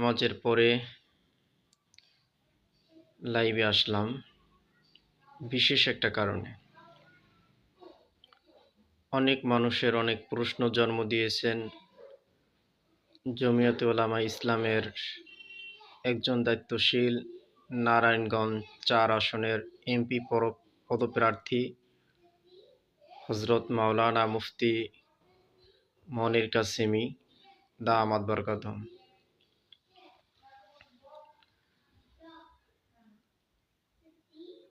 নামাজের পরে লাইভে আসলাম, বিশেষ একটা কারণে। অনেক মানুষের অনেক প্রশ্ন জন্ম দিয়েছেন। জমিয়তে ওলামা ইসলামের একজন দায়িত্বশীল নারায়ণগঞ্জ চার আসনের এমপি পদপ্রার্থী হজরত মাওলানা মুফতি মনির কাসিমি। দা আমাদ বরকাতম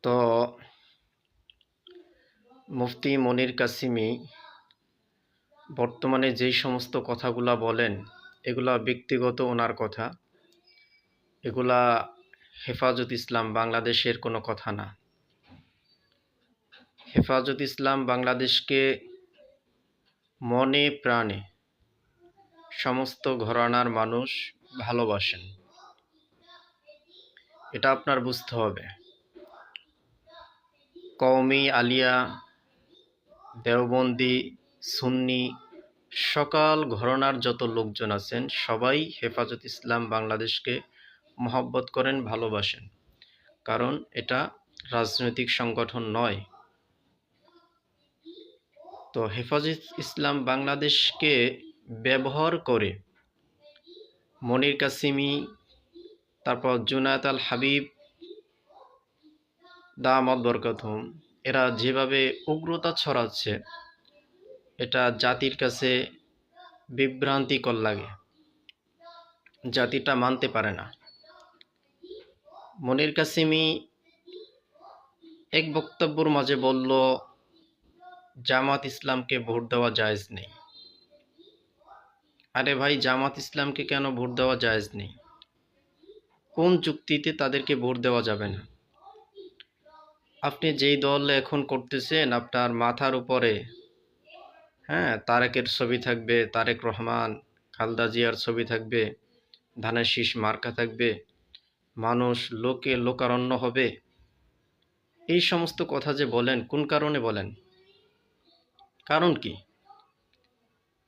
তো মুফতি মনির কাসিমি বর্তমানে যেই সমস্ত কথাগুলা বলেন, এগুলা ব্যক্তিগত ওনার কথা। এগুলা হেফাজত ইসলাম বাংলাদেশের কোনো কথা না। হেফাজত ইসলাম বাংলাদেশকে মনে প্রাণে সমস্ত ঘরানার মানুষ ভালোবাসেন। এটা আপনার বুঝতে হবে। কওমি, আলিয়া, দেওবন্দি, সুন্নি, সকাল ঘরনার যত লোকজন আছেন, সবাই হেফাজত ইসলাম বাংলাদেশকে মহব্বত করেন, ভালোবাসেন। কারণ এটা রাজনৈতিক সংগঠন নয়। তো হেফাজত ইসলাম বাংলাদেশকে ব্যবহার করে মনির কাসিমি, তারপর জুনায়ত আল হাবিব দামদ বরকতম এরা যেভাবে উগ্রতা ছড়াচ্ছে, এটা জাতির কাছে বিভ্রান্তিকর লাগে। জাতিটা মানতে পারে না। মনির কাসিমি এক বক্তব্যর মাঝে বলল, জামাত ইসলামকে ভোট দেওয়া জায়েজ নেই। আরে ভাই, জামাত ইসলামকে কেন ভোট দেওয়া জায়েজ নেই? কোন চুক্তিতে তাদেরকে ভোট দেওয়া যাবে না? আপনি যেই দল এখন করতেছেন আপনার মাথার উপরে হ্যাঁ তারেকের ছবি থাকবে, তারেক রহমান, খালদা জিয়ার ছবি থাকবে, ধানের শীষ মার্কা থাকবে, মানুষ লোকে লোকারণ্য হবে। এই সমস্ত কথা যে বলেন, কোন কারণে বলেন? কারণ কি?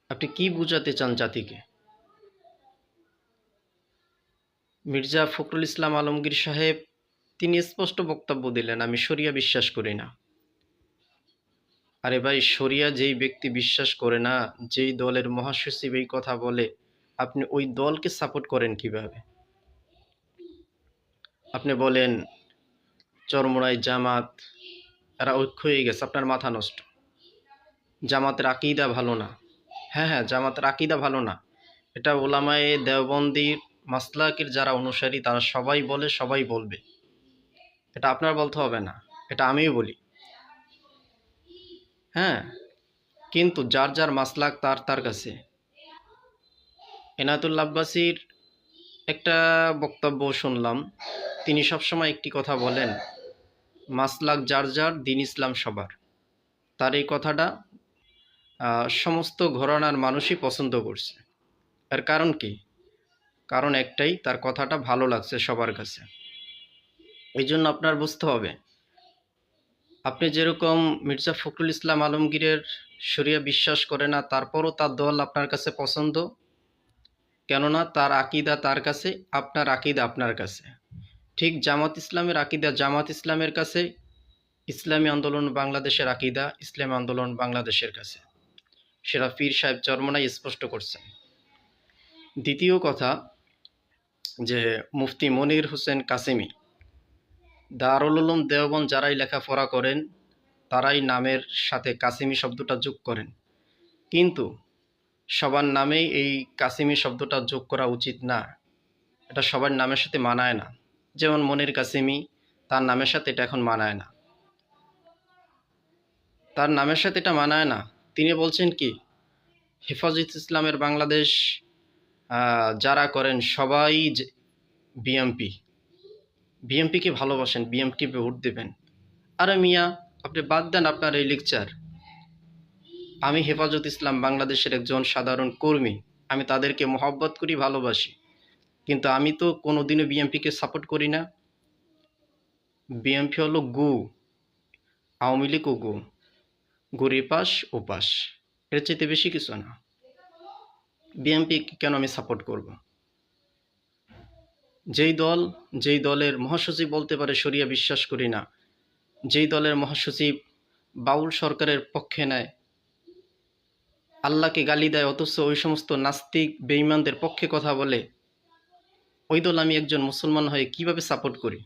আপনি কি বুঝাতে চান জাতিকে? মির্জা ফখরুল ইসলাম আলমগীর সাহেব তিনি স্পষ্ট বক্তব্য দিলেন, আমি শরিয়া বিশ্বাস করি না। আরে ভাই, শরিয়া যেই ব্যক্তি বিশ্বাস করে না, যেই দলের মহাসচিব এই কথা বলে, আপনি ওই দলকে সাপোর্ট করেন কীভাবে? আপনি বলেন চরমোড়াই জামাত, এরা ঐক্য হয়ে গেছে, আপনার মাথা নষ্ট। জামাতের আকিদা ভালো না। হ্যাঁ হ্যাঁ জামাতের আকিদা ভালো না। এটা ওলামায়ে দেওবন্দির মাসলাকের যারা অনুসারী, তারা সবাই বলে, সবাই বলবে। এটা আপনার বলতে হবে না, এটা আমিও বলি। হ্যাঁ কিন্তু যার যার মাসলাক তার তার কাছে। এনায়তুল্লা আব্বাসির একটা বক্তব্য শুনলাম, তিনি সবসময় একটি কথা বলেন, মাসলাক যার যার, দিন ইসলাম সবার। তার এই কথাটা সমস্ত ঘরানার মানুষই পছন্দ করছে। এর কারণ কি? কারণ একটাই, তার কথাটা ভালো লাগছে সবার কাছে। এই জন্য আপনার বুঝতে হবে। আপনি যেরকম মির্জা ফখরুল ইসলাম আলমগীরের শরিয়া বিশ্বাস করে না, তারপরও তার দল আপনার কাছে পছন্দ। কেননা তার আকিদা তার কাছে, আপনার আকিদা আপনার কাছে। ঠিক জামাত ইসলামের আকিদা জামাত ইসলামের কাছে, ইসলামী আন্দোলন বাংলাদেশের আকিদা, ইসলামী আন্দোলন বাংলাদেশের কাছে। সেটা পীর সাহেব চরমনাই স্পষ্ট করছেন। দ্বিতীয় কথা যে মুফতি মনির হোসেন কাসিমি দারুল উলুম দেওবন যারাই লেখাপড়া করেন, তারাই নামের সাথে কাসিমি শব্দটা যোগ করেন। কিন্তু সবার নামেই এই কাসিমি শব্দটা যোগ করা উচিত না। এটা সবার নামের সাথে মানায় না। যেমন মনির কাসিমি, তার নামের সাথে এটা এখন মানায় না। তার নামের সাথে এটা মানায় না। তিনি বলছেন কি, হেফাজত ইসলামের বাংলাদেশ যারা করেন সবাই বিএমপি। বিএমপিকে ভালোবাসেন বিএমপি ভোট দেবেন। আরে মিয়া, আপনি বাদ দেন আপনার এই লেকচার আমি হেফাজত ইসলাম বাংলাদেশের একজন সাধারণ কর্মী। আমি তাদেরকে মহব্বত করি, ভালোবাসি। কিন্তু আমি তো কোনো দিনও বিএমপিকে সাপোর্ট করি না। বিএমপি হলো গু। আওয়ামী লীগ ও গু। গুর এপাশ, ওপাশ। এর চাইতে বেশি কিছু না। বিএমপি কেন আমি সাপোর্ট করব? যেই দল, যেই দলের মহাসচিব বলতে পারে শরিয়া বিশ্বাস করি না। যেই দলের মহাসচিব বাউল সরকারের পক্ষে নেয়, আল্লাহকে গালি দেয়, অথচ ওই সমস্ত নাস্তিক, বেঈমানদের পক্ষে কথা বলে, ওই দল আমি একজন মুসলমান হয়ে কীভাবে সাপোর্ট করি?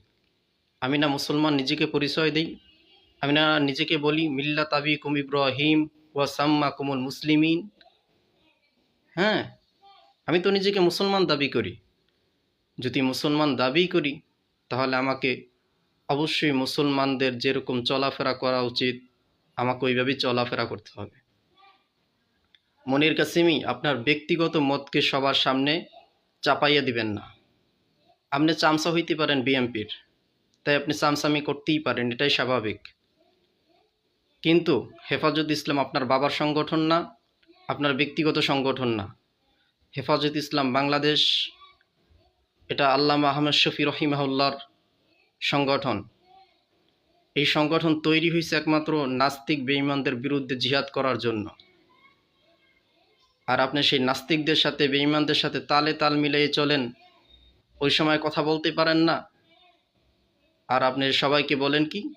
আমি না মুসলমান, নিজেকে পরিচয় দিই। আমি না নিজেকে বলি মিল্লা তাবি কুম ইব্রাহিম ওয়া সাম্মা কুমুল মুসলিমিন। হ্যাঁ আমি তো নিজেকে মুসলমান দাবি করি। যদি মুসলমান দাবি করি, তাহলে আমাকে অবশ্যই মুসলমানদের যেরকম চলাফেরা করা উচিত, আমাকে ওইভাবেই চলাফেরা করতে হবে। মনির কাসিমি, আপনার ব্যক্তিগত মতকে সবার সামনে চাপাইয়া দিবেন না। আপনি চামচা হইতে পারেন বিএমপির তাই আপনি চামচামি করতেই পারেন, এটাই স্বাভাবিক। কিন্তু হেফাজত ইসলাম আপনার বাবার সংগঠন না, আপনার ব্যক্তিগত সংগঠন না। হেফাজত ইসলাম বাংলাদেশ এটা আল্লামা আহমেদ শফি রহিমাহুল্লার সংগঠন। এই সংগঠন তৈরি হয়েছে একমাত্র নাস্তিক বেঈমানদের বিরুদ্ধে জিহাদ করার জন্য। আর আপনি সেই নাস্তিকদের সাথে, বেঈমানদের সাথে তালে তাল মিলিয়ে চলেন, ওই সময় কথা বলতে পারেন না। আর আপনি সবাইকে বলেন কি,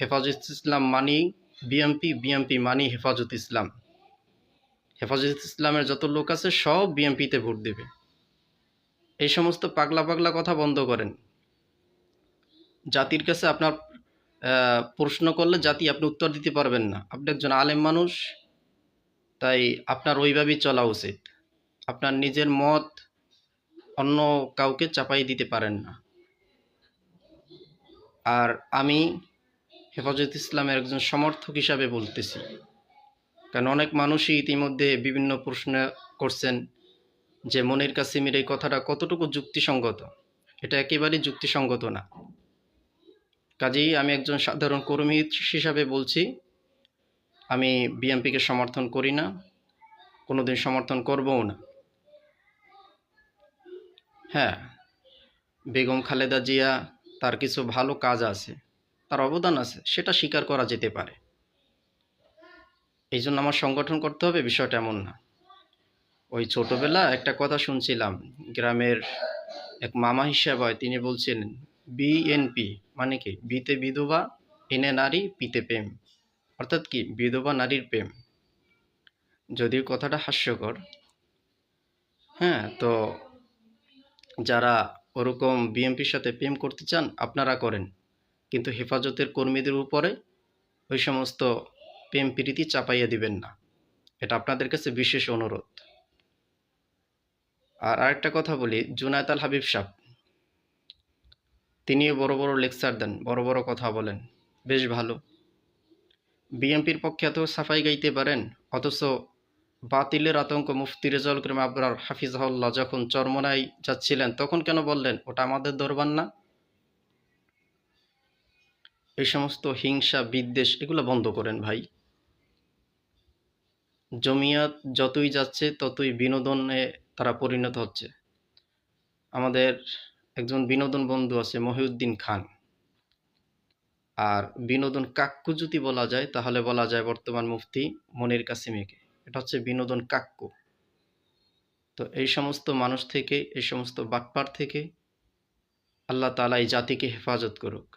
হেফাজত ইসলাম মানি বিএমপি বিএমপি মানি হেফাজত ইসলাম। হেফাজত ইসলামের যত লোক আছে সব বিএমপিতে ভোট দেবে। এই সমস্ত পাগলা পাগলা কথা বন্ধ করেন। জাতির কাছে আপনার প্রশ্ন করলে জাতি আপনি উত্তর দিতে পারবেন না। আপনি একজন আলেম মানুষ, তাই আপনার ওইভাবেই চলা উচিত। আপনার নিজের মত অন্য কাউকে চাপাই দিতে পারেন না। আর আমি হেফাজত ইসলামের একজন সমর্থক হিসাবে বলতেছি। কারণ অনেক মানুষই ইতিমধ্যে বিভিন্ন প্রশ্ন করছেন যে মনির কাসিমের এই কথাটা কতটুকু যুক্তিসঙ্গত? এটা একেবারেই যুক্তিসঙ্গত না। কাজেই আমি একজন সাধারণ কর্মী হিসাবে বলছি, আমি বিএমপিকে সমর্থন করি না, কোনোদিন সমর্থন করবও না। হ্যাঁ বেগম খালেদা জিয়া, তার কিছু ভালো কাজ আছে, তার অবদান আছে, সেটা স্বীকার করা যেতে পারে। এই জন্য আমার সংগঠন করতে হবে, বিষয়টা এমন না। ওই ছোটবেলা একটা কথা শুনছিলাম গ্রামের এক মামা হিসাব হয় তিনি বলছেন বিএনপি মানে কি? বিতে বিধবা এনে নারী পিতে প্রেম। অর্থাৎ কি? বিধবা নারীর প্রেম। যদিও কথাটা হাস্যকর। হ্যাঁ তো যারা ওরকম বিএনপির সাথে প্রেম করতে চান আপনারা করেন। কিন্তু হেফাজতের কর্মীদের উপরে ওই সমস্ত প্রেম প্রীতি চাপাইয়া দিবেন না। এটা আপনাদের কাছে বিশেষ অনুরোধ। আর আরেকটা কথা বলি, জুনায়দ আল হাবিব সাহ তিনিও বড় বড় লেকচার দেন, বড় বড় কথা বলেন, বেশ ভালো। বিএনপির পক্ষে এত সাফাই গাইতে পারেন, অথচ বাতিলের আতঙ্ক মুফতি রেজাউল করিম আবরার হাফিজাহুল্লাহ যখন চরমনায় যাচ্ছিলেন, তখন কেন বললেন, ওটা আমাদের দরবার না? এই সমস্ত হিংসা, বিদ্বেষ, এগুলো বন্ধ করেন ভাই। জমিয়াত যতই যাচ্ছে, ততই বিনোদনে তারা পরিণত হচ্ছে। আমাদের একজন বিনোদন বন্ধু আছে মহিউদ্দিন খান। আর বিনোদন কাক্কু যদি বলা যায়, তাহলে বলা যায় বর্তমান মুফতি মনির কাসিমিকে। এটা হচ্ছে বিনোদন কাক্কু। তো এই সমস্ত মানুষ থেকে, এই সমস্ত বাটপার থেকে আল্লাহ তালা এই জাতিকে হেফাজত করুক।